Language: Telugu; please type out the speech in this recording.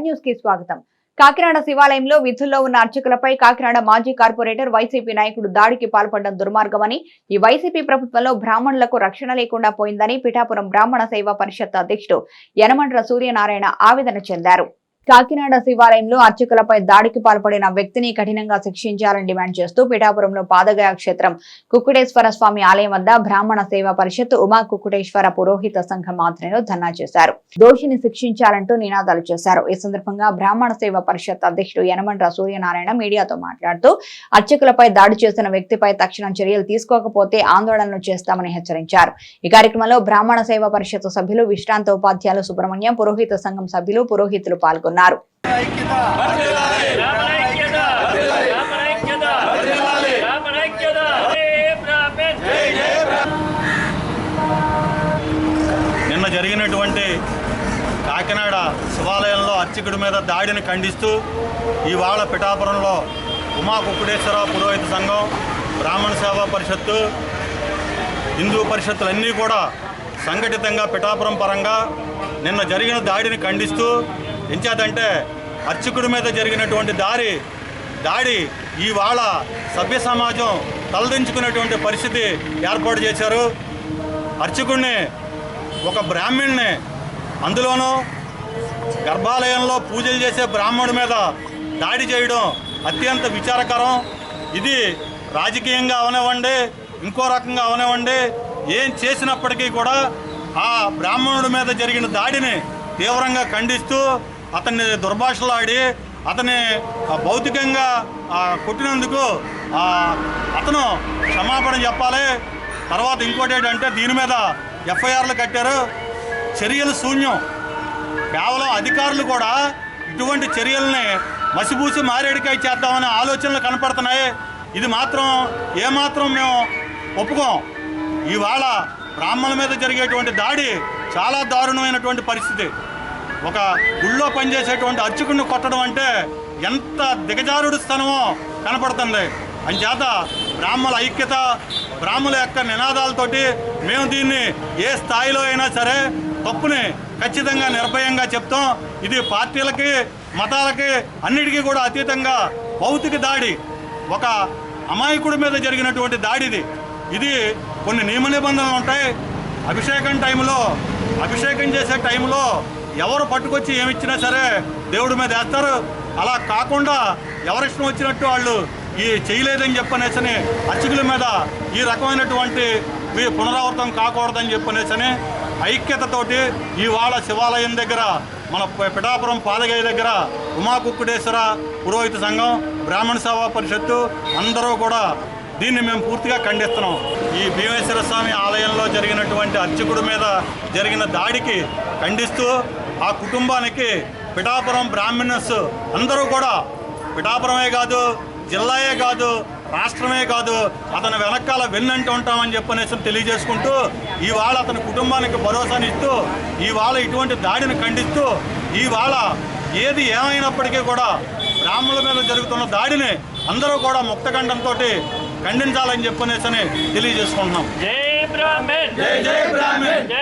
న్యూస్కి స్వాగతం. కాకినాడ శివాలయంలో విధుల్లో ఉన్న అర్చకులపై కాకినాడ మాజీ కార్పొరేటర్ వైసీపీ నాయకుడు దాడికి పాల్పడడం దుర్మార్గమని ఈ వైసీపీ ప్రభుత్వంలో బ్రాహ్మణులకు రక్షణ లేకుండా పోయిందని పిఠాపురం బ్రాహ్మణ సేవా పరిషత్ అధ్యక్షుడు యనమండ్ర సూర్యనారాయణ ఆవేదన చెందారు. కాకినాడ శివాలయంలో అర్చకులపై దాడికి పాల్పడిన వ్యక్తిని కఠినంగా శిక్షించాలని డిమాండ్ చేస్తూ పిఠాపురంలో పాదగయ క్షేత్రం కుక్కుటేశ్వర స్వామి ఆలయం వద్ద బ్రాహ్మణ సేవా పరిషత్ ఉమా కుక్కుటేశ్వర పురోహిత సంఘం ఆధ్వర్యంలో ధర్నా చేశారు. దోషిని శిక్షించాలంటూ నినాదాలు చేశారు. ఈ సందర్భంగా బ్రాహ్మణ సేవా పరిషత్ అధ్యక్షుడు యనమండ్ర సూర్యనారాయణ మీడియాతో మాట్లాడుతూ అర్చకులపై దాడి చేసిన వ్యక్తిపై తక్షణం చర్యలు తీసుకోకపోతే ఆందోళనలు చేస్తామని హెచ్చరించారు. ఈ కార్యక్రమంలో బ్రాహ్మణ సేవా పరిషత్ సభ్యులు విశ్రాంత ఉపాధ్యాయులు సుబ్రహ్మణ్యం పురోహిత సంఘం సభ్యులు పురోహితులు పాల్గొన్నారు. పేర్కొన్నారు. నిన్న జరిగినటువంటి కాకినాడ శివాలయంలో అర్చకుడి మీద దాడిని ఖండిస్తూ ఇవాళ పిఠాపురంలో ఉమా కుక్కుడేశ్వర పురోహిత సంఘం బ్రాహ్మణ సేవా పరిషత్తు హిందూ పరిషత్తులన్నీ కూడా సంఘటితంగా పిఠాపురం పరంగా నిన్న జరిగిన దాడిని ఖండిస్తూ ఎంచేతంటే అర్చకుడి మీద జరిగినటువంటి దారి దాడి ఇవాళ సభ్య సమాజం తలదించుకునేటువంటి పరిస్థితి ఏర్పాటు చేశారు. అర్చకుడిని ఒక బ్రాహ్మణ్ణి అందులోనూ గర్భాలయంలో పూజలు చేసే బ్రాహ్మణుడి మీద దాడి చేయడం అత్యంత విచారకరం. ఇది రాజకీయంగా అవనివ్వండి ఇంకో రకంగా అవనివ్వండి ఏం చేసినప్పటికీ కూడా ఆ బ్రాహ్మణుడి మీద జరిగిన దాడిని తీవ్రంగా ఖండిస్తూ అతన్ని దుర్భాషలాడి అతని భౌతికంగా కొట్టినందుకు అతను క్షమాపణ చెప్పాలి. తర్వాత ఇంకోటి ఏంటంటే దీని మీద ఎఫ్ఐఆర్లు కట్టారు. చర్యలు శూన్యం. కేవలం అధికారులు కూడా ఇటువంటి చర్యల్ని మసిబూసి మారేడికాయ చేద్దామనే ఆలోచనలు కనపడుతున్నాయి. ఇది మాత్రం ఏమాత్రం మేము ఒప్పుకోం. ఇవాళ బ్రాహ్మణుల మీద జరిగేటువంటి దాడి చాలా దారుణమైనటువంటి పరిస్థితి. ఒక గుళ్ళో పనిచేసేటువంటి అర్చకుడిని కొట్టడం అంటే ఎంత దిగజారుడు స్థానమో కనపడుతుంది. అంచేత బ్రాహ్మణుల ఐక్యత బ్రాహ్మణుల యొక్క నినాదాలతోటి మేము దీన్ని ఏ స్థాయిలో అయినా సరే తప్పుని ఖచ్చితంగా నిర్భయంగా చెప్తాం. ఇది పార్టీలకి మతాలకి అన్నిటికీ కూడా అతీతంగా భౌతిక దాడి ఒక అమాయకుడి మీద జరిగినటువంటి దాడిది ఇది. కొన్ని నియమ నిబంధనలు ఉంటాయి. అభిషేకం టైంలో అభిషేకం చేసే టైంలో ఎవరు పట్టుకొచ్చి ఏమిచ్చినా సరే దేవుడి మీద వేస్తారు. అలా కాకుండా ఎవరిష్టం వచ్చినట్టు వాళ్ళు ఈ చేయలేదని చెప్పనేసని అర్చకుల మీద ఈ రకమైనటువంటి పునరావృతం కాకూడదని చెప్పనేసని ఐక్యతతోటి ఇవాళ శివాలయం దగ్గర మన పిఠాపురం పాదగయ్య దగ్గర ఉమాకుక్కుడేశ్వర పురోహిత సంఘం బ్రాహ్మణ సేవా పరిషత్తు అందరూ కూడా దీన్ని మేము పూర్తిగా ఖండిస్తున్నాం. ఈ భీమేశ్వర స్వామి ఆలయంలో జరిగినటువంటి అర్చకుడి మీద జరిగిన దాడికి ఖండిస్తూ ఆ కుటుంబానికి పిఠాపురం బ్రాహ్మణస్ అందరూ కూడా పిఠాపురమే కాదు జిల్లాయే కాదు రాష్ట్రమే కాదు అతని వెనకాల వెన్నంటి ఉంటామని చెప్పనేసి తెలియజేసుకుంటూ ఇవాళ అతని కుటుంబానికి భరోసాని ఇస్తూ ఇవాళ ఇటువంటి దాడిని ఖండిస్తూ ఇవాళ ఏది ఏమైనప్పటికీ కూడా బ్రాహ్మణుల మీద జరుగుతున్న దాడిని అందరూ కూడా ముక్తఖండంతో ఖండించాలని చెప్పనేసి తెలియజేసుకుంటున్నాం. జై బ్రాహ్మణ్! జై జై బ్రాహ్మణ్! జై బ్రాహ్మణ్